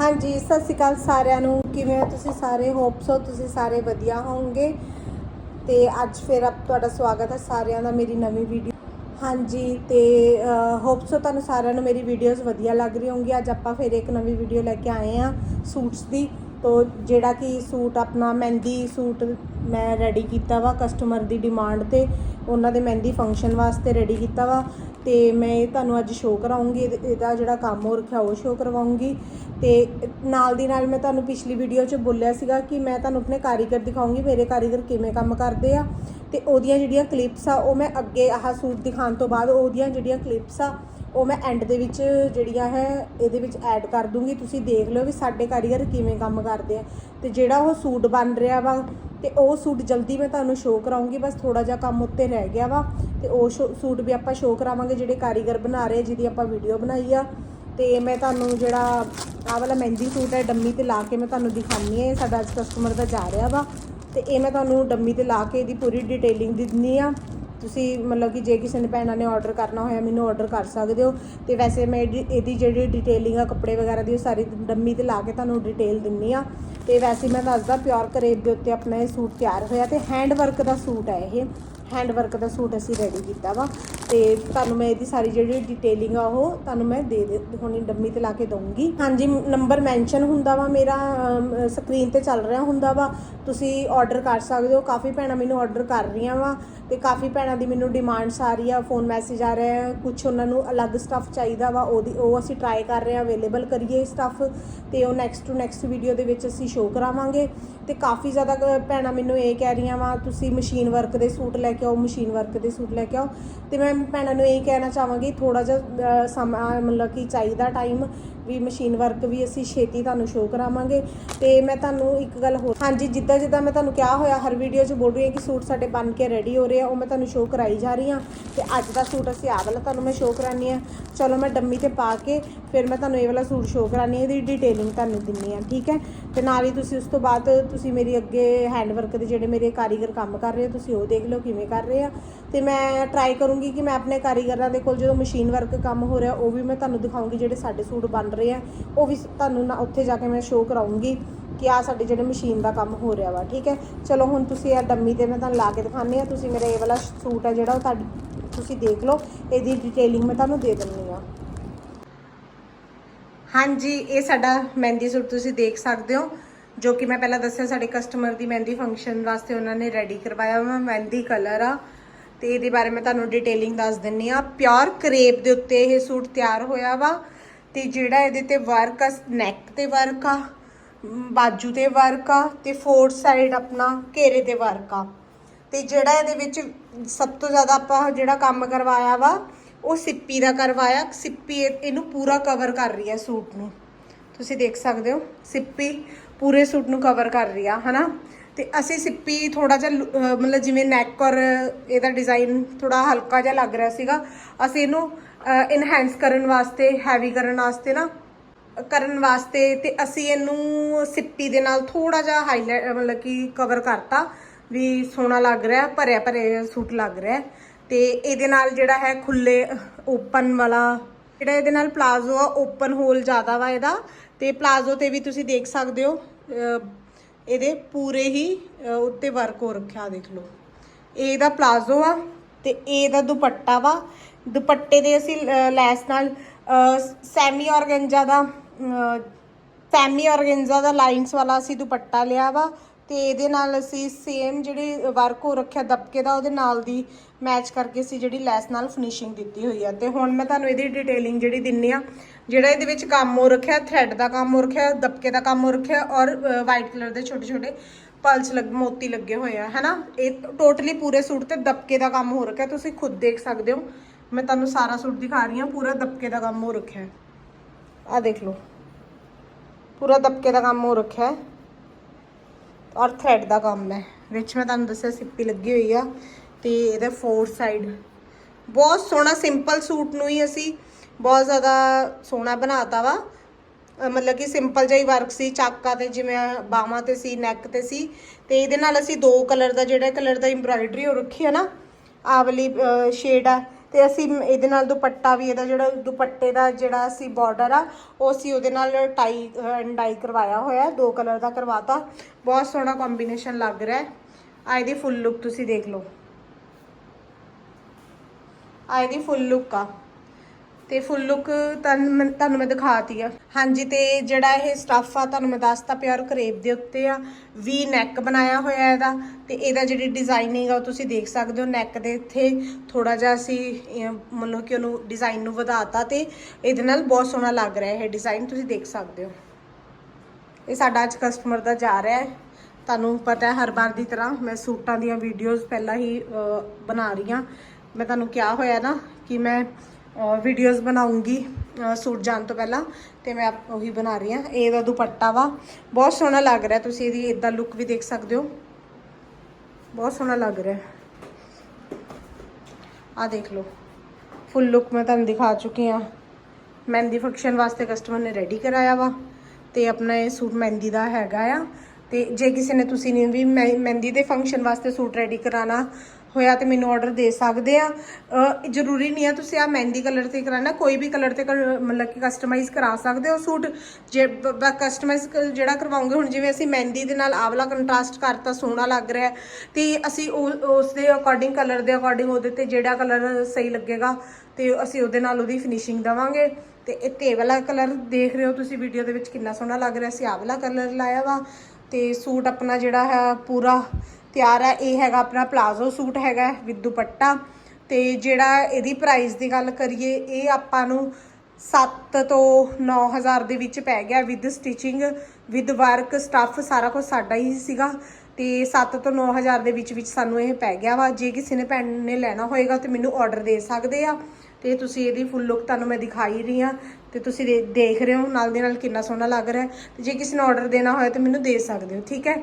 ਹਾਂਜੀ, ਸਤਿ ਸ਼੍ਰੀ ਅਕਾਲ ਸਾਰਿਆਂ ਨੂੰ। ਕਿਵੇਂ ਹੋ ਤੁਸੀਂ ਸਾਰੇ? ਹੋਪਸ ਹੋ ਤੁਸੀਂ ਸਾਰੇ ਵਧੀਆ ਹੋਵੋਗੇ। ਤੇ ਅੱਜ ਫਿਰ ਆਪ ਤੁਹਾਡਾ ਸਵਾਗਤ ਹੈ ਸਾਰਿਆਂ ਦਾ ਮੇਰੀ ਨਵੀਂ ਵੀਡੀਓ ਹਾਂਜੀ, ਤੇ ਹੋਪਸ ਹੋ ਤੁਹਾਨੂੰ ਸਾਰਿਆਂ ਨੂੰ ਮੇਰੀ ਵੀਡੀਓਜ਼ ਵਧੀਆ ਲੱਗ ਰਹੀ ਹੋਣਗੀ ਅੱਜ ਆਪਾਂ ਫਿਰ ਇੱਕ ਨਵੀਂ ਵੀਡੀਓ ਲੈ ਕੇ ਆਏ ਆ ਸੂਟਸ ਦੀ। ਤੋ ਜਿਹੜਾ ਕਿ ਸੂਟ ਆਪਣਾ, ਮਹਿੰਦੀ ਸੂਟ ਮੈਂ ਰੈਡੀ ਕੀਤਾ ਵਾ ਕਸਟਮਰ ਦੀ ਡਿਮਾਂਡ ਤੇ। ਉਹਨਾਂ ਦੇ ਮਹਿੰਦੀ ਫੰਕਸ਼ਨ ਵਾਸਤੇ ਰੈਡੀ ਕੀਤਾ ਵਾ। ਤੇ ਮੈਂ ਇਹ ਤੁਹਾਨੂੰ ਅੱਜ ਸ਼ੋਅ ਕਰਾਉਂਗੀ ਇਹਦੇ- ਇਹਦਾ ਜਿਹੜਾ ਕੰਮ ਹੋ ਰੱਖਿਆ ਉਹ ਸ਼ੋਅ ਕਰਵਾਉਂਗੀ। ਤੇ ਨਾਲ ਦੀ ਨਾਲ ਮੈਂ ਤੁਹਾਨੂੰ ਪਿਛਲੀ ਵੀਡੀਓ 'ਚ ਬੋਲਿਆ ਸੀਗਾ ਕਿ ਮੈਂ ਤੁਹਾਨੂੰ ਆਪਣੇ ਕਾਰੀਗਰ ਦਿਖਾਉਂਗੀ, ਮੇਰੇ ਕਾਰੀਗਰ ਕਿਵੇਂ ਕੰਮ ਕਰਦੇ ਆ। ਤੇ ਉਹਦੀਆਂ ਜਿਹੜੀਆਂ ਕਲਿੱਪਸ ਆ, ਉਹ ਮੈਂ ਅੱਗੇ ਆਹ ਸੂਟ ਦਿਖਾਉਣ ਤੋਂ ਬਾਅਦ, ਉਹਦੀਆਂ ਜਿਹੜੀਆਂ ਕਲਿੱਪਸ ਆ ਉਹ ਮੈਂ ਐਂਡ ਦੇ ਵਿੱਚ ਜਿਹੜੀਆਂ ਹੈ, ਇਹਦੇ ਵਿੱਚ ਐਡ ਕਰ ਦੂੰਗੀ। ਤੁਸੀਂ ਦੇਖ ਲਿਓ ਵੀ ਸਾਡੇ ਕਾਰੀਗਰ ਕਿਵੇਂ ਕੰਮ ਕਰਦੇ ਆ। ਤੇ ਜਿਹੜਾ ਉਹ ਸੂਟ ਬਣ ਰਿਹਾ ਵਾ, ਤੇ ਉਹ ਸੂਟ ਜਲਦੀ ਮੈਂ ਤੁਹਾਨੂੰ ਸ਼ੋਅ ਕਰਾਉਂਗੀ, ਬਸ ਥੋੜਾ ਜਿਹਾ ਕੰਮ ਉੱਤੇ ਰਹਿ ਗਿਆ ਵਾ। ਤੇ ਉਹ ਸ਼ੋ- ਸੂਟ ਵੀ ਆਪਾਂ ਸ਼ੋਅ ਕਰਾਵਾਂਗੇ, ਜਿਹੜੇ ਕਾਰੀਗਰ ਬਣਾ ਰਹੇ, ਜਿਹਦੀ ਆਪਾਂ ਵੀਡੀਓ ਬਣਾਈ ਆ। ਤੇ ਮੈਂ ਤੁਹਾਨੂੰ ਜਿਹੜਾ ਆਹ ਵਾਲਾ ਮਹਿੰਦੀ ਸੂਟ ਹੈ, ਡੰਮੀ ਤੇ ਲਾ ਕੇ ਮੈਂ ਤੁਹਾਨੂੰ ਦਿਖਾਉਣੀ ਹੈ, ਇਹ ਸਾਡਾ ਅੱਜ ਕਸਟਮਰ ਦਾ ਜਾ ਰਿਹਾ ਵਾ। ਤੇ ਇਹ ਮੈਂ ਤੁਹਾਨੂੰ ਡੰਮੀ ਤੇ ਲਾ ਕੇ ਇਹਦੀ ਪੂਰੀ ਡਿਟੇਲਿੰਗ ਦਿੰਨੀ ਆ ਤੁਸੀਂ ਮਤਲਬ ਕਿ ਜੇ ਕਿਸੇ ਨੇ ਭੈਣਾਂ ਨੇ ਆਰਡਰ ਕਰਨਾ ਹੋਇਆ, ਮੈਨੂੰ ਆਰਡਰ ਕਰ ਸਕਦੇ ਹੋ। ਤੇ ਵੈਸੇ ਮੈਂ ਇਹਦੀ ਇਹਦੀ ਜਿਹੜੀ ਡਿਟੇਲਿੰਗ ਆ, ਕੱਪੜੇ ਵਗੈਰਾ ਦੀ, ਉਹ ਸਾਰੀ ਡੰਮੀ ਤੇ ਲਾ ਕੇ ਤੁਹਾਨੂੰ ਡਿਟੇਲ ਦਿੰਨੀ ਆ। ਤੇ ਵੈਸੇ ਮੈਂ ਦੱਸਦਾ ਪਿਓਰ ਕਰੇਬ ਦੇ ਉੱਤੇ ਆਪਣਾ ਇਹ ਸੂਟ ਤਿਆਰ ਹੋਇਆ ਤੇ ਹੈਂਡ ਵਰਕ ਦਾ ਸੂਟ ਹੈ ਇਹ। ਹੈਂਡ ਵਰਕ ਦਾ ਸੂਟ ਅਸੀਂ ਰੈਡੀ ਕੀਤਾ ਵਾ ਤੇ ਤੁਹਾਨੂੰ ਮੈਂ ਇਹਦੀ ਸਾਰੀ ਜਿਹੜੀ ਡਿਟੇਲਿੰਗ ਆ ਉਹ ਤੁਹਾਨੂੰ ਮੈਂ ਦੇ ਦੇ ਹੁਣੀ ਡੰਮੀ ਤੇ ਲਾ ਕੇ ਦਊਂਗੀ। ਹਾਂਜੀ ਨੰਬਰ ਮੈਂਸ਼ਨ ਹੁੰਦਾ ਵਾ ਮੇਰਾ ਸਕਰੀਨ ਤੇ ਚੱਲ ਰਿਹਾ ਹੁੰਦਾ ਵਾ। ਤੁਸੀਂ ਆਰਡਰ ਕਰ ਸਕਦੇ ਹੋ। ਕਾਫੀ ਭੈਣਾਂ ਮੈਨੂੰ ਆਰਡਰ ਕਰ ਰਹੀਆਂ ਵਾ ਤੇ ਕਾਫੀ ਭੈਣਾਂ ਦੀ ਮੈਨੂੰ ਡਿਮਾਂਡਸ ਆ ਰਹੀ ਆ। ਫੋਨ ਮੈਸੇਜ ਆ ਰਿਹਾ ਹੈ। ਕੁਝ ਉਹਨਾਂ ਨੂੰ ਅਲੱਗ ਸਟੱਫ ਚਾਹੀਦਾ ਵਾ। ਉਹਦੀ ਉਹ ਅਸੀਂ ਟਰਾਈ ਕਰ ਰਹੇ ਆ ਅਵੇਲੇਬਲ ਕਰੀਏ ਸਟੱਫ ਤੇ ਉਹ ਨੈਕਸਟ ਟੂ ਨੈਕਸਟ ਵੀਡੀਓ ਦੇ ਵਿੱਚ ਅਸੀਂ ਸ਼ੋਅ ਕਰਾਵਾਂਗੇ। ਤੇ ਕਾਫੀ ਜ਼ਿਆਦਾ ਕ- ਭੈਣਾਂ ਮੈਨੂੰ ਇਹ ਕਹਿ ਰਹੀਆਂ ਵਾ, ਤੁਸੀਂ ਮਸ਼ੀਨ ਵਰਕ ਦੇ ਸੂਟ ਲੈ ਕੇ ਆਓ ਮਸ਼ੀਨ ਵਰਕ ਦੇ ਸੂਟ ਲੈ ਕੇ ਆਓ। ਤੇ ਮੈਂ ਭੈਣਾਂ ਨੂੰ ਇਹ ਕਹਿਣਾ ਚਾਹਾਂਗੀ ਥੋੜਾ ਜਿਹਾ ਸਮਾਂ, ਮਤਲਬ ਕਿ ਚਾਹੀਦਾ ਟਾਈਮ ਵੀ ਮਸ਼ੀਨ ਵਰਕ ਵੀ ਅਸੀਂ ਛੇਤੀ ਤੁਹਾਨੂੰ ਸ਼ੋਅ ਕਰਾਵਾਂਗੇ। ਤੇ ਮੈਂ ਤੁਹਾਨੂੰ ਇੱਕ ਗੱਲ ਹੋਰ ਹਾਂਜੀ, ਜਿੱਦਾਂ ਜਿੱਦਾਂ ਮੈਂ ਤੁਹਾਨੂੰ ਕਿਹਾ ਹੋਇਆ, ਹਰ ਵੀਡੀਓ 'ਚ ਬੋਲ ਰਹੀ ਹਾਂ ਕਿ ਸੂਟ ਸਾਡੇ ਬਣ ਕੇ ਰੈਡੀ ਹੋ ਰਹੇ ਆ, ਉਹ ਮੈਂ ਤੁਹਾਨੂੰ ਸ਼ੋਅ ਕਰਾਈ ਜਾ ਰਹੀ ਹਾਂ। ਤੇ ਅੱਜ ਦਾ ਸੂਟ ਅਸੀਂ ਆਹ ਵਾਲਾ ਤੁਹਾਨੂੰ ਮੈਂ ਸ਼ੋਅ ਕਰਾਨੀ ਆ ਚਲੋ ਮੈਂ ਡੰਮੀ ਤੇ ਪਾ ਕੇ ਫਿਰ ਮੈਂ ਤੁਹਾਨੂੰ ਇਹ ਵਾਲਾ ਸੂਟ ਸ਼ੋਅ ਕਰਾਨੀ ਆ ਇਹਦੀ ਡਿਟੇਲਿੰਗ ਤੁਹਾਨੂੰ ਦਿੰਨੀ ਆ ਠੀਕ ਹੈ? ਤੇ ਨਾਲ ਹੀ ਤੁਸੀਂ ਉਸ ਤੋਂ ਬਾਅਦ ਤੁਸੀਂ ਮੇਰੀ ਅੱਗੇ ਹੈਂਡ ਵਰਕ ਦੇ ਜਿਹੜੇ ਮੇਰੇ ਕਾਰੀਗਰ ਕੰਮ ਕਰ ਰਹੇ ਆ, ਤੁਸੀਂ ਉਹ ਦੇਖ ਲਓ ਕਿਵੇਂ ਕਰ ਰਹੇ ਆ। ਤੇ ਮੈਂ ਟਰਾਈ ਕਰੂੰਗੀ ਕਿ ਮੈਂ ਆਪਣੇ ਕਾਰੀਗਰਾਂ ਦੇ ਕੋਲ ਜਦੋਂ ਮਸ਼ੀਨ ਵਰਕ ਕੰਮ ਹੋ ਰਿਹਾ, ਉਹ ਵੀ ਮੈਂ ਤੁਹਾਨੂੰ ਦਿਖਾਉਂਗੀ ਜਿਹੜੇ ਸਾਡੇ ਸੂਟ ਬਣ ਰਹੇ ਆ। ਉਹ ਵੀ ਤੁਹਾਨੂੰ ਨਾ ਉੱਥੇ ਜਾ ਕੇ ਮੈਂ ਸ਼ੋਅ ਕਰਾਉਂਗੀ ਕਿ ਆ ਸਾਡੇ ਜਿਹੜੇ ਮਸ਼ੀਨ ਦਾ ਕੰਮ ਹੋ ਰਿਹਾ ਵਾ, ਠੀਕ ਹੈ? ਚਲੋ, ਹੁਣ ਤੁਸੀਂ ਇਹ ਡੰਮੀ ਤੇ ਮੈਂ ਤੁਹਾਨੂੰ ਲਾ ਕੇ ਦਿਖਾਉਂਦੀ ਆ ਤੁਸੀਂ ਮੇਰਾ ਇਹ ਵਾਲਾ ਸੂਟ ਹੈ ਜਿਹੜਾ ਉਹ ਤੁਹਾਡੀ, ਤੁਸੀਂ ਦੇਖ ਲਓ। ਇਹਦੀ ਡਿਟੇਲਿੰਗ ਮੈਂ ਤੁਹਾਨੂੰ ਦੇ ਦਿੰਦੀ ਆ ਹਾਂਜੀ, ਇਹ ਸਾਡਾ ਮਹਿੰਦੀ ਸੂਟ ਤੁਸੀਂ ਦੇਖ ਸਕਦੇ ਹੋ, ਜੋ ਕਿ ਮੈਂ ਪਹਿਲਾਂ ਦੱਸਿਆ ਸਾਡੇ ਕਸਟਮਰ ਦੀ ਮਹਿੰਦੀ ਫੰਕਸ਼ਨ ਵਾਸਤੇ ਉਹਨਾਂ ਨੇ ਰੈਡੀ ਕਰਵਾਇਆ ਵਾ। ਮਹਿੰਦੀ ਕਲਰ ਆ। ਤੇ ਇਹਦੇ ਬਾਰੇ ਮੈਂ ਤੁਹਾਨੂੰ ਡਿਟੇਲਿੰਗ ਦੱਸ ਦਿੰਨੀ ਆ। ਪਿਓਰ ਕਰੇਪ ਦੇ ਉੱਤੇ ਇਹ ਸੂਟ ਤਿਆਰ ਹੋਇਆ ਵਾ ਤੇ ਜਿਹੜਾ ਇਹਦੇ ਤੇ ਵਰਕ ਆ ਨੈਕ ਤੇ ਵਰਕ ਆ, ਬਾਜੂ ਤੇ ਵਰਕ ਆ ਤੇ ਫੋਰਥ ਸਾਈਡ ਆਪਣਾ ਘੇਰੇ ਤੇ ਵਰਕ ਆ। ਤੇ ਜਿਹੜਾ ਇਹਦੇ ਵਿੱਚ ਸਭ ਤੋਂ ਜ਼ਿਆਦਾ ਆਪਾਂ ਜਿਹੜਾ ਕੰਮ ਕਰਵਾਇਆ ਵਾ, ਉਹ ਸਿੱਪੀ ਦਾ ਕਰਵਾਇਆ। ਸਿੱਪੀ ਇਹ- ਇਹਨੂੰ ਪੂਰਾ ਕਵਰ ਕਰ ਰਹੀ ਹੈ ਸੂਟ ਨੂੰ। ਤੁਸੀਂ ਦੇਖ ਸਕਦੇ ਹੋ, ਸਿੱਪੀ ਪੂਰੇ ਸੂਟ ਨੂੰ ਕਵਰ ਕਰ ਰਹੀ ਆ, ਹਨਾ? ਤੇ ਅਸੀਂ ਸਿੱਪੀ ਥੋੜਾ ਜਿਹਾ ਲੁ- ਮਤਲਬ ਜਿਵੇਂ ਨੈਕ ਔਰ ਇਹਦਾ ਡਿਜ਼ਾਈਨ ਥੋੜਾ ਹਲਕਾ ਜਿਹਾ ਲੱਗ ਰਿਹਾ ਸੀਗਾ, ਅਸੀਂ ਇਹਨੂੰ ਇਨਹੈਂਸ ਕਰਨ ਵਾਸਤੇ ਹੈਵੀ ਕਰਨ ਵਾਸਤੇ ਨਾ, ਕਰਨ ਵਾਸਤੇ ਤੇ ਅਸੀਂ ਇਹਨੂੰ ਸਿੱਪੀ ਦੇ ਨਾਲ ਥੋੜਾ ਜਿਹਾ ਹਾਈਲਾਈਟ ਮਤਲਬ ਕਿ ਕਵਰ ਕਰਤਾ ਵੀ ਸੋਹਣਾ ਲੱਗ ਰਿਹਾ, ਭਰਿਆ ਭਰਿਆ ਸੂਟ ਲੱਗ ਰਿਹਾ ਤੇ ਇਹਦੇ ਨਾਲ ਜਿਹੜਾ ਹੈ ਖੁੱਲੇ ਓਪਨ ਵਾਲਾ, ਜਿਹੜਾ ਇਹਦੇ ਨਾਲ ਪਲਾਜ਼ੋ ਆ ਓਪਨ ਹੋਲ ਜ਼ਿਆਦਾ ਵਾ ਇਹਦਾ, ਤੇ ਪਲਾਜ਼ੋ ਤੇ ਵੀ ਤੁਸੀਂ ਦੇਖ ਸਕਦੇ ਹੋ ਇਹਦੇ ਪੂਰੇ ਹੀ ਉੱਤੇ ਵਰਕ ਹੋ ਰੱਖਿਆ ਦੇਖ ਲਓ। ਇਹ ਇਹਦਾ ਪਲਾਜ਼ੋ ਆ ਤੇ ਇਹ ਇਹਦਾ ਦੁਪੱਟਾ ਵਾ। ਦੁਪੱਟੇ ਦੇ ਅਸੀਂ ਲੈਸ ਨਾਲ ਸੈਮੀ ਔਰਗੈਂਜਾ ਦਾ ਸੈਮੀ ਔਰਗੈਂਜਾ ਦਾ ਲਾਈਨਸ ਵਾਲਾ ਅਸੀਂ ਦੁਪੱਟਾ ਲਿਆ ਵਾ ਤੇ ਇਹਦੇ ਨਾਲ ਅਸੀਂ ਸੇਮ ਜਿਹੜੀ ਵਰਕ ਹੋ ਰੱਖਿਆ ਦਬਕੇ ਦਾ, ਉਹਦੇ ਨਾਲ ਦੀ ਮੈਚ ਕਰਕੇ ਅਸੀਂ ਜਿਹੜੀ ਲੈਸ ਨਾਲ ਫਿਨਿਸ਼ਿੰਗ ਦਿੱਤੀ ਹੋਈ ਆ। ਤੇ ਹੁਣ ਮੈਂ ਤੁਹਾਨੂੰ ਇਹਦੀ ਡਿਟੇਲਿੰਗ ਜਿਹੜੀ ਦਿੰਨੀ ਆ ਜਿਹੜਾ ਇਹਦੇ ਵਿੱਚ ਕੰਮ ਹੋ ਰੱਖਿਆ ਥ੍ਰੈਡ ਦਾ ਕੰਮ ਹੋ ਰੱਖਿਆ, ਦਬਕੇ ਦਾ ਕੰਮ ਹੋ ਰੱਖਿਆ ਔਰ ਵਾਈਟ ਕਲਰ ਦੇ ਛੋਟੇ ਛੋਟੇ ਪਲਸ ਲੱਗ, ਮੋਤੀ ਲੱਗੇ ਹੋਏ ਆ, ਹੈਨਾ? ਇਹ ਟੋਟਲੀ ਪੂਰੇ ਸੂਟ ਤੇ ਦਬਕੇ ਦਾ ਕੰਮ ਹੋ ਰੱਖਿਆ, ਤੁਸੀਂ ਖੁਦ ਦੇਖ ਸਕਦੇ ਹੋ। ਮੈਂ ਤੁਹਾਨੂੰ ਸਾਰਾ ਸੂਟ ਦਿਖਾ ਰਹੀ ਹਾਂ, ਪੂਰਾ ਦਬਕੇ ਦਾ ਕੰਮ ਹੋ ਰੱਖਿਆ। ਆ ਦੇਖ ਲਓ। ਪੂਰਾ ਦਬਕੇ ਦਾ ਕੰਮ ਹੋ ਰੱਖਿਆ। ਔਰ ਥ੍ਰੈਡ ਦਾ ਕੰਮ ਹੈ, ਵਿੱਚ ਮੈਂ ਤੁਹਾਨੂੰ ਦੱਸਿਆ ਸਿੱਪੀ ਲੱਗੀ ਹੋਈ ਆ ਤੇ ਇਹਦਾ ਫੋਰ ਸਾਈਡ ਬਹੁਤ ਸੋਹਣਾ ਸਿੰਪਲ ਸੂਟ ਨੂੰ ਹੀ ਅਸੀਂ ਬਹੁਤ ਜ਼ਿਆਦਾ ਸੋਹਣਾ ਬਣਾਤਾ ਵਾ। ਮਤਲਬ ਕਿ ਸਿੰਪਲ ਜਿਹਾ ਹੀ ਵਰਕ ਸੀ, ਚਾਕਾ ਤੇ ਜਿਵੇਂ ਬਾਹਾਂ ਤੇ ਸੀ ਨੈਕ ਤੇ ਸੀ। ਤੇ ਇਹਦੇ ਨਾਲ ਅਸੀਂ ਦੋ ਕਲਰ ਦਾ ਜਿਹੜਾ ਕਲਰ ਦਾ ਐਮਬ੍ਰਾਇਡਰੀ ਹੋ ਰੱਖੀ ਹੈ ਨਾ, ਆਹ ਵਾਲੀ ਸ਼ੇਡ ਆ। ਤੇ ਅਸੀਂ ਇਹਦੇ ਨਾਲ ਦੁਪੱਟਾ ਵੀ, ਇਹਦਾ ਜਿਹੜਾ ਦੁਪੱਟੇ ਦਾ ਜਿਹੜਾ ਅਸੀਂ ਬਾਰਡਰ ਆ, ਉਹ ਅਸੀਂ ਉਹਦੇ ਨਾਲ ਟਾਈ ਐਂਡ ਡਾਈ ਕਰਵਾਇਆ ਹੋਇਆ, ਦੋ ਕਲਰ ਦਾ ਕਰਵਾਤਾ। ਬਹੁਤ ਸੋਹਣਾ ਕੰਬੀਨੇਸ਼ਨ ਲੱਗ ਰਿਹਾ ਹੈ। ਆ ਇਹਦੀ ਫੁੱਲ ਲੁੱਕ ਤੁਸੀਂ ਦੇਖ ਲਓ। ਆ ਇਹਦੀ ਫੁੱਲ ਲੁੱਕ ਆ। ਤੇ ਫੁੱਲ ਲੁੱਕ ਤੁਹਾਨੂੰ ਮੈਂ- ਤੁਹਾਨੂੰ ਮੈਂ ਦਿਖਾਤੀ ਆ। ਹਾਂਜੀ, ਤੇ ਜਿਹੜਾ ਇਹ ਸਟੱਫ ਆ, ਤੁਹਾਨੂੰ ਮੈਂ ਦੱਸਤਾ ਪਿਓਰ ਕਰੇਬ ਦੇ ਉੱਤੇ ਆ। ਵੀ ਨੈਕ ਬਣਾਇਆ ਹੋਇਆ ਇਹਦਾ ਤੇ ਇਹਦਾ ਜਿਹੜੀ ਡਿਜ਼ਾਈਨਿੰਗ ਆ ਉਹ ਤੁਸੀਂ ਦੇਖ ਸਕਦੇ ਹੋ ਨੈਕ ਦੇ ਇੱਥੇ ਥੋੜਾ ਜਿਹਾ ਅਸੀਂ ਮਤਲਬ ਕਿ ਉਹਨੂੰ ਡਿਜ਼ਾਈਨ ਨੂੰ ਵਧਾਤਾ ਤੇ ਇਹਦੇ ਨਾਲ ਬਹੁਤ ਸੋਹਣਾ ਲੱਗ ਰਿਹਾ ਇਹ ਡਿਜ਼ਾਈਨ ਤੁਸੀਂ ਦੇਖ ਸਕਦੇ ਹੋ। ਇਹ ਸਾਡਾ ਅੱਜ ਕਸਟਮਰ ਦਾ ਜਾ ਰਿਹਾ ਹੈ। ਤੁਹਾਨੂੰ ਪਤਾ ਹੈ ਹਰ ਵਾਰ ਦੀ ਤਰ੍ਹਾਂ ਮੈਂ ਸੂਟਾਂ ਦੀਆਂ ਵੀਡੀਓਜ਼ ਪਹਿਲਾਂ ਹੀ ਬਣਾ ਰਹੀ ਹਾਂ। ਮੈਂ ਤੁਹਾਨੂੰ ਕਿਹਾ ਹੋਇਆ ਨਾ ਕਿ ਮੈਂ ਵੀਡੀਓਜ਼ ਬਣਾਉਂਗੀ ਸੂਟ ਜਾਣ ਤੋਂ ਪਹਿਲਾਂ, ਤੇ ਮੈਂ ਉਹੀ ਬਣਾ ਰਹੀ ਹਾਂ। ਇਹ ਦਾ ਦੁਪੱਟਾ ਵਾ। ਬਹੁਤ ਸੋਹਣਾ ਲੱਗ ਰਿਹਾ। ਤੁਸੀਂ ਇਹਦੀ ਇਦਾਂ ਲੁੱਕ ਵੀ ਦੇਖ ਸਕਦੇ ਹੋ। ਬਹੁਤ ਸੋਹਣਾ ਲੱਗ ਰਿਹਾ। ਆ ਦੇਖ ਲਓ। ਫੁੱਲ ਲੁੱਕ ਮੈਂ ਤੁਹਾਨੂੰ ਦਿਖਾ ਚੁੱਕੀ ਹਾਂ। ਮਹਿੰਦੀ ਫੰਕਸ਼ਨ ਵਾਸਤੇ ਕਸਟਮਰ ਨੇ ਰੈਡੀ ਕਰਾਇਆ ਵਾ। ਤੇ ਆਪਣਾ ਇਹ ਸੂਟ ਮਹਿੰਦੀ ਦਾ ਹੈਗਾ ਆ। ਤੇ ਜੇ ਕਿਸੇ ਨੇ, ਤੁਸੀਂ ਨੇ ਵੀ ਮਹਿ- ਮਹਿੰਦੀ ਦੇ ਫੰਕਸ਼ਨ ਵਾਸਤੇ ਸੂਟ ਰੈਡੀ ਕਰਾਣਾ ਹੋਇਆ ਤੇ ਮੈਨੂੰ ਆਰਡਰ ਦੇ ਸਕਦੇ ਆ। ਜ਼ਰੂਰੀ ਨਹੀਂ ਆ ਤੁਸੀਂ ਆ ਮਹਿੰਦੀ ਕਲਰ ਤੇ ਕਰਾਣਾ ਕੋਈ ਵੀ ਕਲਰ ਤੇ ਕਰ- ਮਤਲਬ ਕਿ ਕਸਟਮਾਈਜ਼ ਕਰਾ ਸਕਦੇ ਹੋ ਸੂਟ। ਜੇ ਕਸਟਮਾਈਜ਼ ਜਿਹੜਾ ਕਰਵਾਉਂਗੇ ਹੁਣ ਜਿਵੇਂ ਅਸੀਂ ਮਹਿੰਦੀ ਦੇ ਨਾਲ ਆਵਲਾ ਕੰਟਰਾਸਟ ਕਰਤਾ ਸੋਹਣਾ ਲੱਗ ਰਿਹਾ ਹੈ, ਤੇ ਅਸੀਂ ਉਹ- ਉਸ ਦੇ ਅਕੋਰਡਿੰਗ ਕਲਰ ਦੇ ਅਕੋਰਡਿੰਗ ਉਹਦੇ ਤੇ ਜਿਹੜਾ ਕਲਰ ਸਹੀ ਲੱਗੇਗਾ ਤੇ ਅਸੀਂ ਉਹਦੇ ਨਾਲ ਉਹਦੀ ਫਿਨਿਸ਼ਿੰਗ ਦਵਾਂਗੇ। ਤੇ ਇਹ ਤੇ ਵਾਲਾ ਕਲਰ ਦੇਖ ਰਹੇ ਹੋ ਤੁਸੀਂ ਵੀਡੀਓ ਦੇ ਵਿੱਚ ਕਿੰਨਾ ਸੋਹਣਾ ਲੱਗ ਰਿਹਾ। ਸੀ ਆਹ ਵਾਲਾ ਕਲਰ ਲਾਇਆ ਵਾ ਤੇ ਸੂਟ ਆਪਣਾ ਜਿਹੜਾ ਹੈ ਪੂਰਾ ਤਿਆਰ ਹੈ। ਇਹ ਹੈਗਾ ਆਪਣਾ ਪਲਾਜ਼ੋ ਸੂਟ ਹੈਗਾ ਵਿਦ ਦੁਪੱਟਾ। ਤੇ ਜਿਹੜਾ ਇਹਦੀ ਪ੍ਰਾਈਸ ਦੀ ਗੱਲ ਕਰੀਏ, ਇਹ ਆਪਾਂ ਨੂੰ 7 ਤੋਂ 9000 ਦੇ ਵਿੱਚ ਪੈ ਗਿਆ with stitching with work stuff ਸਾਰਾ ਕੁਝ ਸਾਡਾ ਹੀ ਸੀਗਾ। ਤੇ 7 ਤੋਂ 9000 ਦੇ ਵਿੱਚ ਵਿੱਚ ਸਾਨੂੰ ਇਹ ਪੈ ਗਿਆ ਵਾ। ਜੇ ਕਿਸੇ ਨੇ ਭੈਣ ਨੇ ਲੈਣਾ ਹੋਏਗਾ ਤੇ ਮੈਨੂੰ ਆਰਡਰ ਦੇ ਸਕਦੇ ਆ। ਤੇ ਤੁਸੀਂ ਇਹਦੀ ਫੁੱਲ ਲੁੱਕ ਤੁਹਾਨੂੰ ਮੈਂ ਦਿਖਾਈ ਰਹੀ ਆ ਤੇ ਤੁਸੀਂ ਦੇ- ਦੇਖ ਰਹੇ ਹੋ, ਨਾਲ ਦੇ ਨਾਲ ਕਿੰਨਾ ਸੋਹਣਾ ਲੱਗ ਰਿਹਾ। ਹੈ। ਤੇ ਜੇ ਕਿਸੇ ਨੇ ਆਰਡਰ ਦੇਣਾ ਹੋਇਆ ਤੇ ਮੈਨੂੰ ਦੇ ਸਕਦੇ ਹੋ, ਠੀਕ ਹੈ?